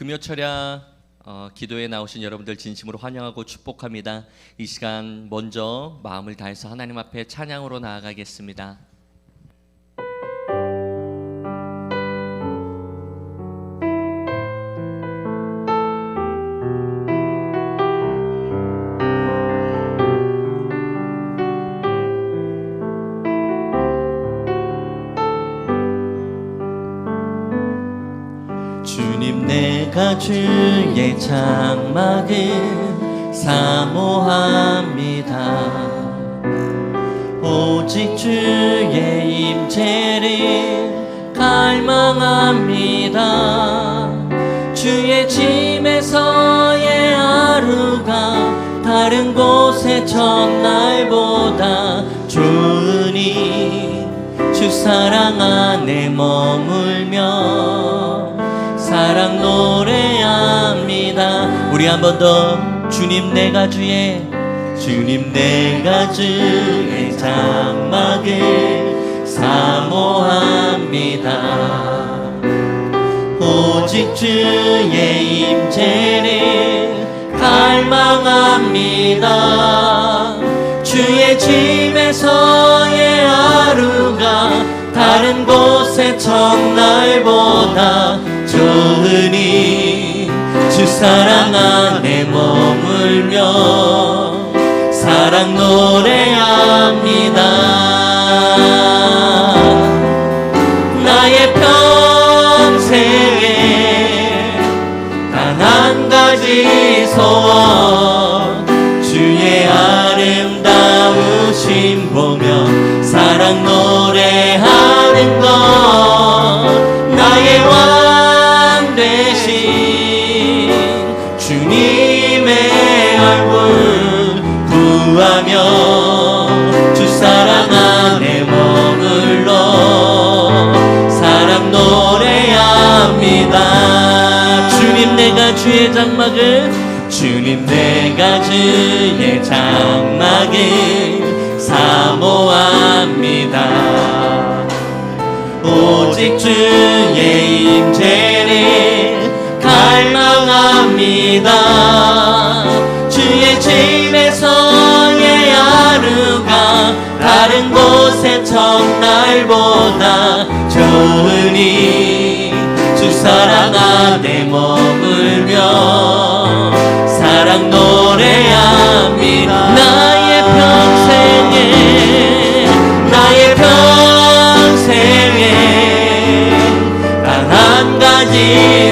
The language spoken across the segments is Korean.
금요 철야 어, 기도에 나오신 여러분들 진심으로 환영하고 축복합니다. 이 시간 먼저 마음을 다해서 하나님 앞에 찬양으로 나아가겠습니다. 주의 장막을 사모합니다. 오직 주의 임재를 갈망합니다. 주의 집에서의 하루가 다른 곳의 첫날보다 좋으니 주 사랑 안에 머물며 사랑 노래합니다. 우리 한 번 더. 주님 내가 주의 주님 내가 주의 장막을 사모합니다. 오직 주의 임재를 갈망합니다. 주의 집에서의 하루가 다른 곳의 첫날보다 좋으니 주 사랑 안에 머물며 사랑 노래합니다 주의 장막을 주님 내가 주의 장막을 사모합니다. 오직 주의 임재를 갈망합니다. 주의 집에서 의 하루가 다른 곳의 첫날보다 한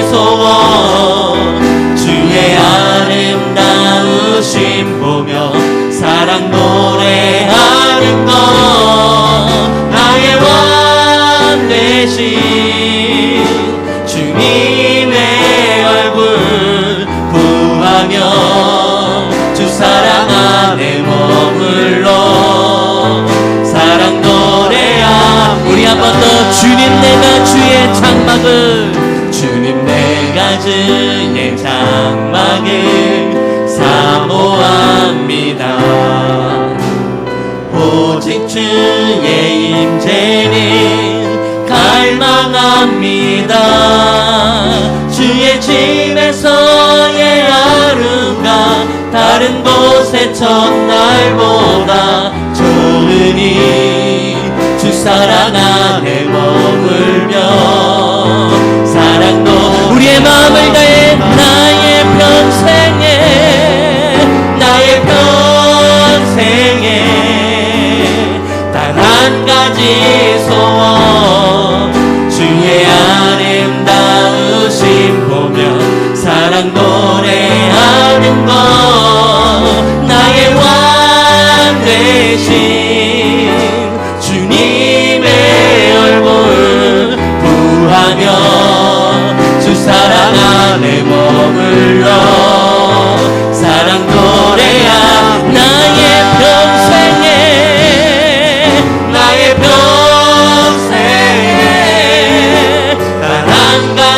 첫날보다 좋으니 주 사랑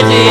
Friday.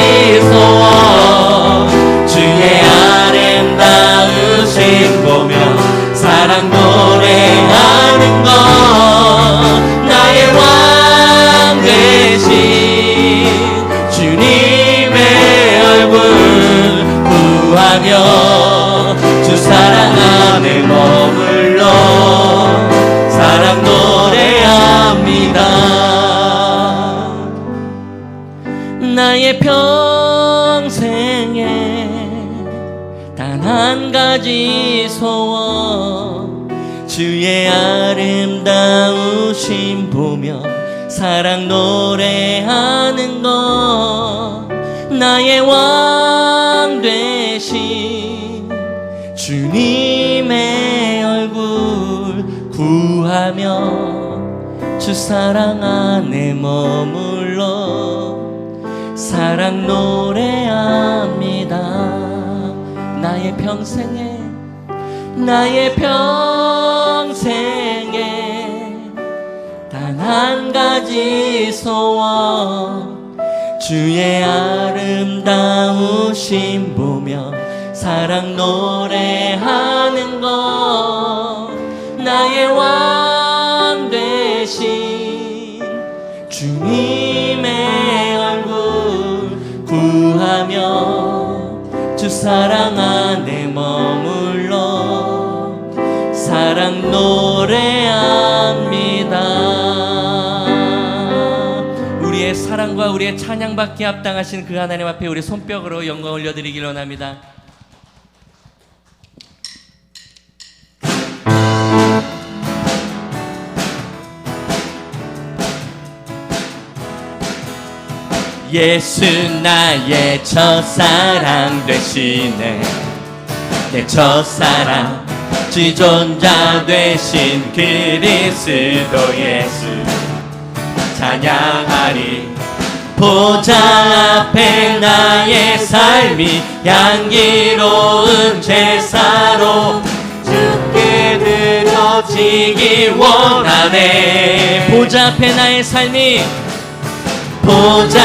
주님의 얼굴 구하며 주 사랑 안에 머물러 사랑 노래합니다. 나의 평생에 나의 평생에 단 한 가지 소원 주의 아름다우심 보며 사랑 노래하는 것 나의 왕 되신 주님의 얼굴 구하며 주 사랑 안에 머물러 사랑 노래합니다. 우리의 사랑과 우리의 찬양받기에 합당하신 그 하나님 앞에 우리 손뼉으로 영광 올려드리길 원합니다 예수 나의 첫사랑 되시네. 내 첫사랑 지존자 되신 그리스도 예수. 찬양하리. 보좌 앞에 나의 삶이 향기로운 제사로 주께 드려지기 원하네. 보좌 앞에 나의 삶이 보좌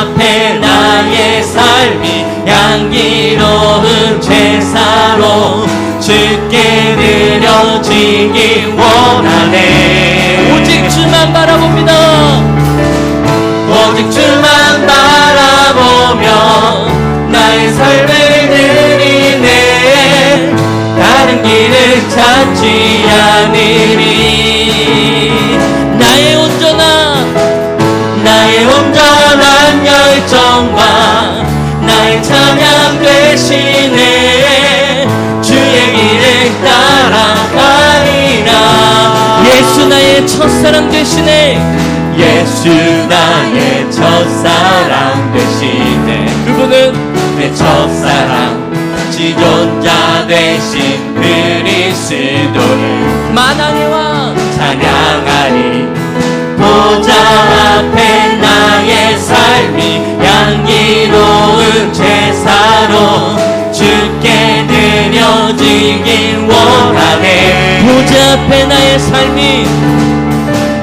앞에 나의 삶이 향기로운 제사로 주께 드려지기 원하네. 오직 주만 바라봅니다. 오직 주만 바라보며 나의 삶을 드리네. 다른 길을 찾지 않으리 열정과 나의 찬양 대신에 주의 길을 따라가리라. 예수 나의 첫사랑 대신에 예수 나의 첫사랑 대신에 그분은 내 첫사랑 지존자 되신 그리스도를 만왕의 왕 찬양하리. 보좌 앞에 나의 삶이 제사로 주께 드려지길 원하네. 보좌 앞에 나의 삶이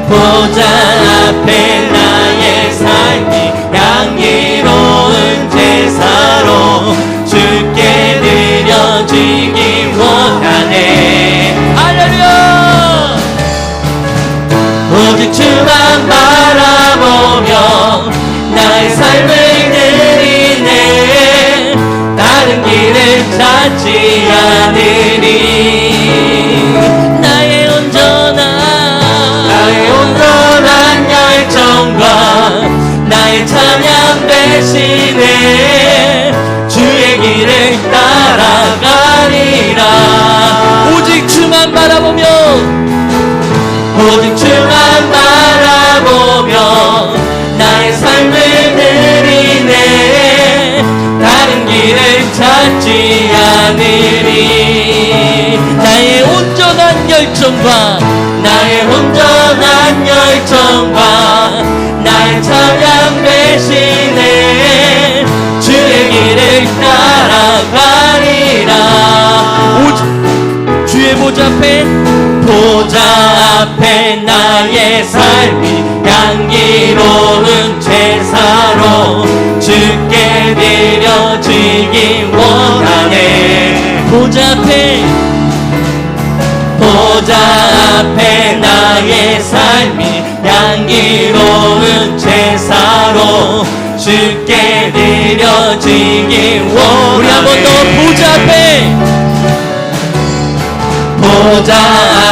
보좌 앞에 나의 삶이 향기 찾지 않으리 나의 온전한 나의 온전한 열정과 나의 찬양 대신에 주의 길을 따라가리라. 오직 주만 바라보며 오직 주만 바라보며 나의 삶을 길을 찾지 않으리. 나의 온전한 열정과 나의 온전한 열정과 나의 찬양 대신에 주의 길을 따라가리라. 오직 주의 보좌 앞에 보좌 앞에 나의 삶이 향기로운 제사로 앞에 보좌 앞에 나의 삶이 향기로운 제사로 주께 드려지기 원하네 우리 한 번 더 보좌 보좌 앞에. 보좌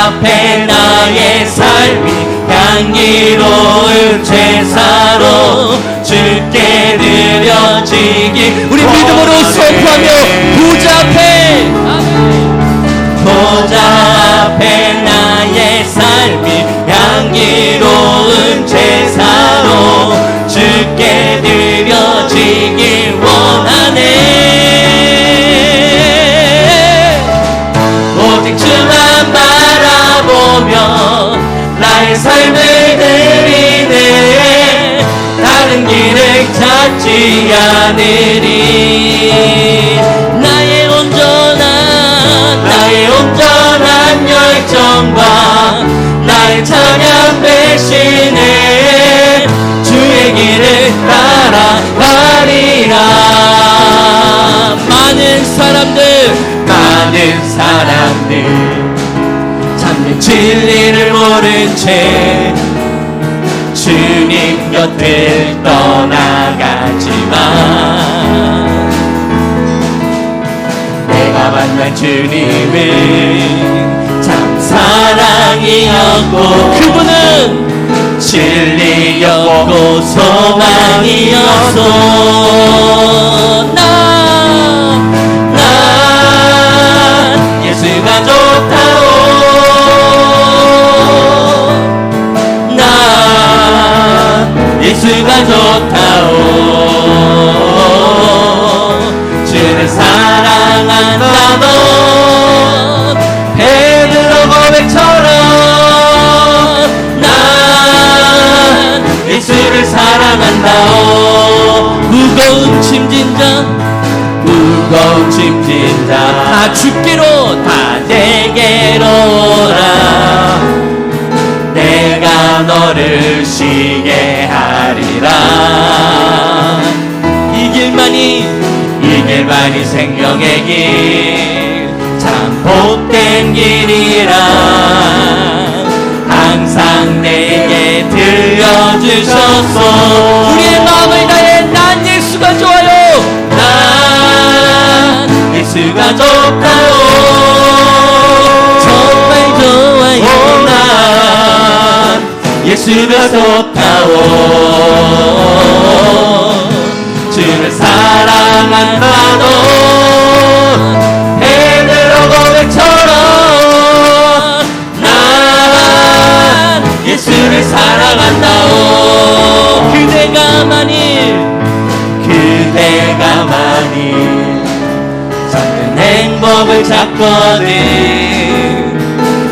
앞에 나의 삶이 향기로운 제사로 주께 드려 지 않으리 나의 온전한 나의 온전한 열정과 나의 찬양 배신에 주의 길을 따라가리라. 많은 사람들 많은 사람들 참된 진리를 모른 채 주님 곁을 떠나가지만 내가 만난 주님은 참 사랑이었고 그분은 진리였고 소망이었어 나, 난 예수가 좋 예수가 좋다오. 주를 사랑한다던 베드로 고백처럼 난 예수를 사랑한다오. 무거운 짐진자 무거운 짐진자. 다 죽기로 다 내게로 오라. 내가 너를 쉬게 이 길만이 이 길만이 생명의 길 참 복된 길이라. 항상 내게 들려주셨소 우리의 마음을 다해 난 예수가 좋아요. 난 예수가 좋다요. 정말 좋아요. 난 예수가 좋다오 한다던 베드로 고백처럼 난 예수를 사랑한다오. 그대가 만일 그대가 만일 찾는 행복을 찾거든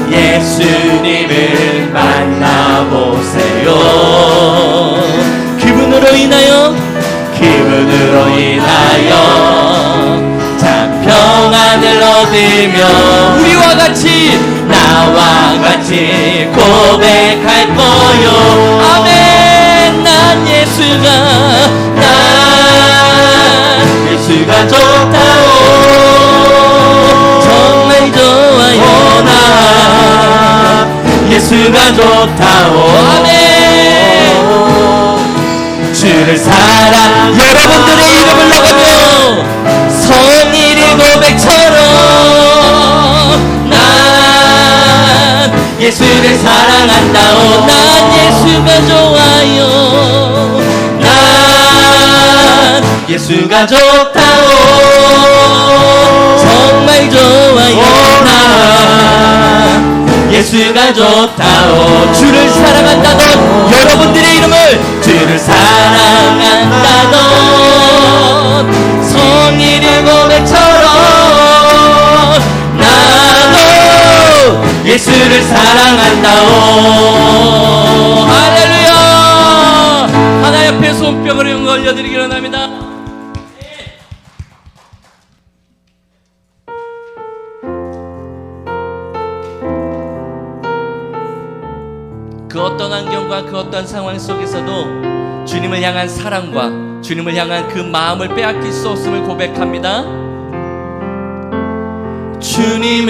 예수님을 만나보세요 그분으로 인하여 참 평안을 얻으며 우리와 같이 나와 같이 고백할 거요. 아멘. 난 예수가 난 예수가 좋다오. 정말 좋아요. 나 예수가 좋다오 주를 사랑 여러분들의 이름을 나가며 성일이 고백처럼 난 예수를 사랑한다오 난 예수가 좋아요. 난 예수가 좋다오. 정말 좋아요. 난 예수가 좋다오. 주를 사랑한다던 여러분들의 이름을 주를 사랑 예수를 사랑한다오. 할렐루야. 하나 옆에 손뼉을 올려드리기 원합니다. 그 어떤 환경과 그 어떤 상황 속에서도 주님을 향한 사랑과 주님을 향한 그 마음을 빼앗길 수 없음을 고백합니다. 주님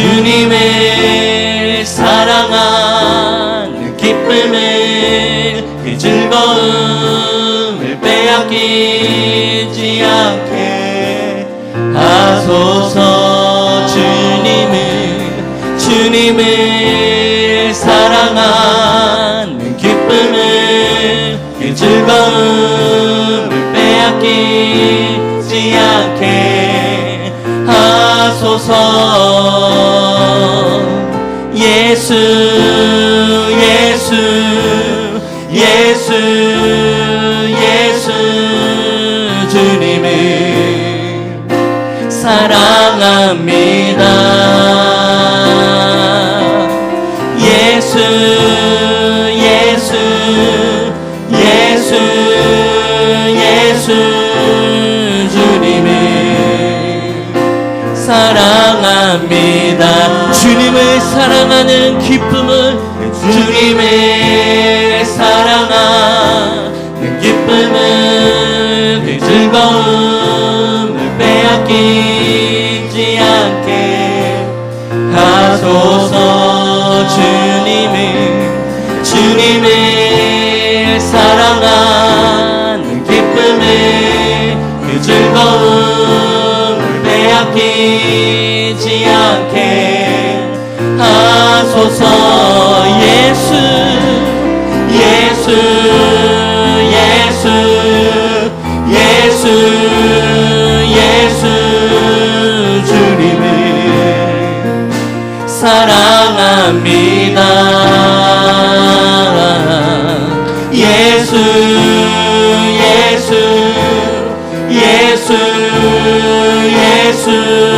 주님의 사랑한 그 기쁨을 그 즐거움을 빼앗기지 않게 하소서. 주님의 주님을 사랑한 그 기쁨을 그 즐거움을 빼앗기지 않게 주소서. 예수 예수 예수 예수 주님을 사랑합니다. 주님을 사랑하는 기쁨을 주님의 사랑하는 기쁨을 그 즐거움을 빼앗기 믿습니다. 예수, 예수, 예수, 예수.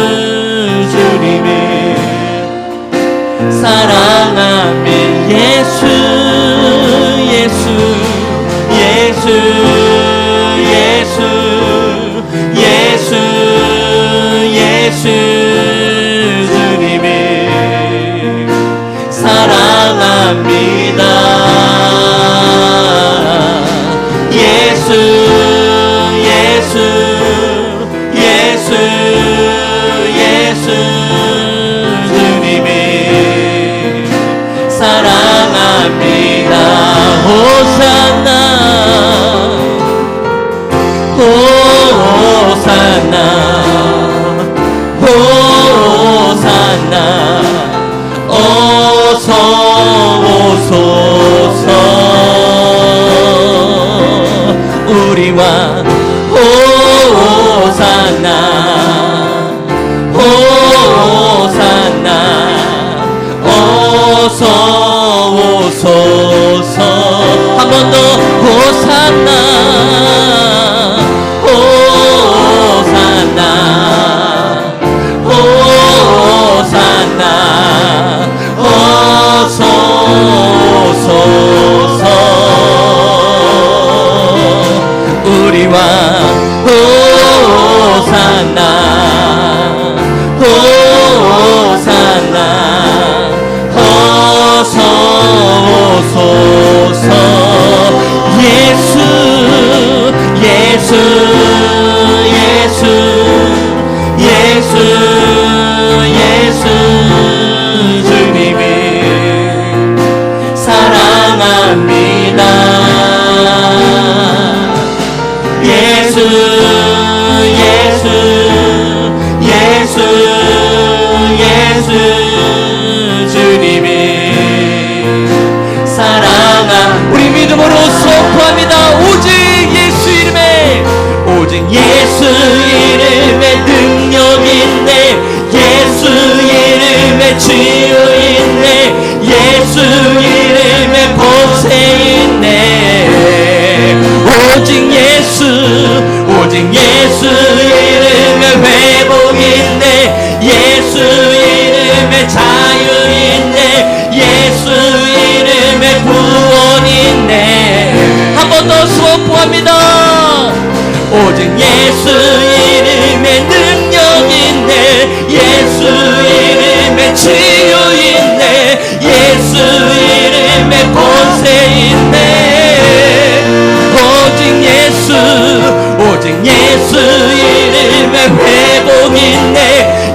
예수 이름의 능력 있네. 예수 이름의 치유 있네. 예수 이름의 권세 있네. 오직 예수 오직 예수 이름의 회복 있네.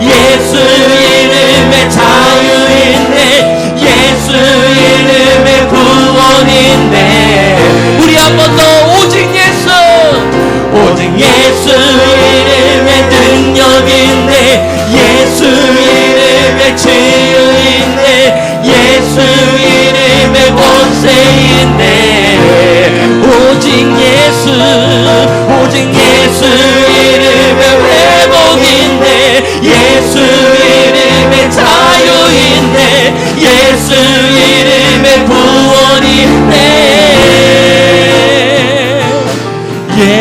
예수 이름의 자유 있네. 예수 이름의 구원 있네. 우리 한번 더 오직 예수 이름에 능력 있네 예수 이름에 치유 있네 예수 이름에 권세 있네 오직 예수 오직 예수 이름에 회복 있네 예수 이름에 자유 있네 예수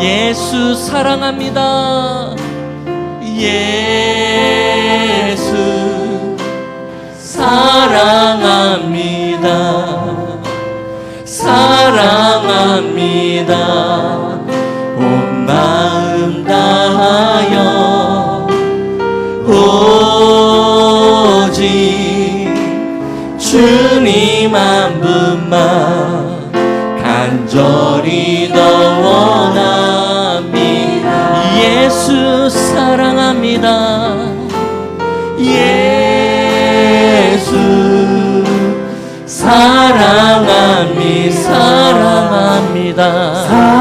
예수 사랑합니다. 예수 사랑합니다. 사랑합니다. 온 마음 다하여 오직 주님 한 분만 사랑합니다 예수 사랑합니 사랑합니다 사랑합니다.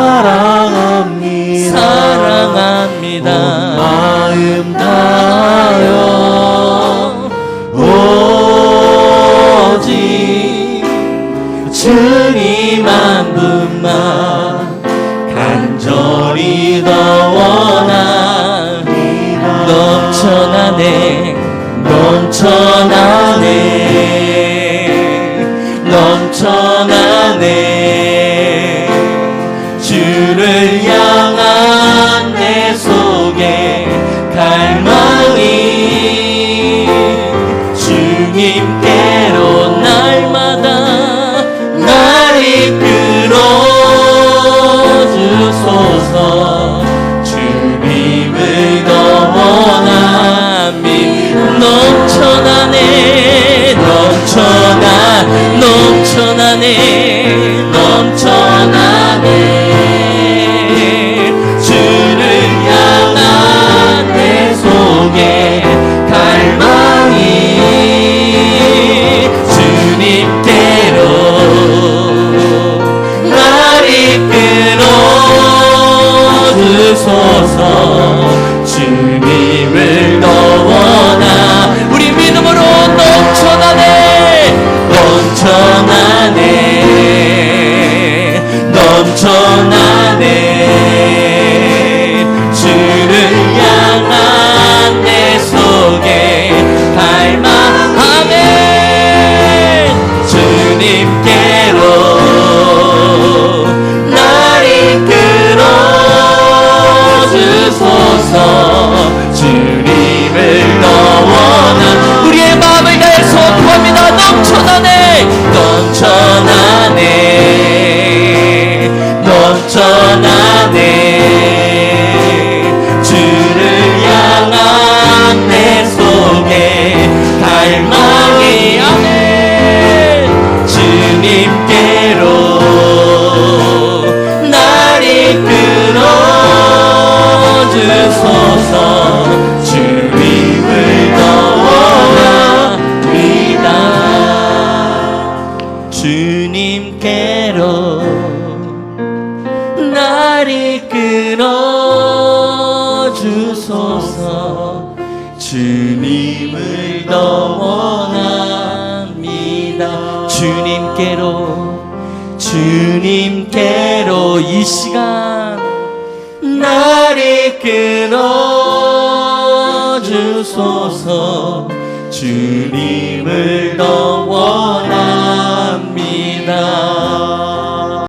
주소서 주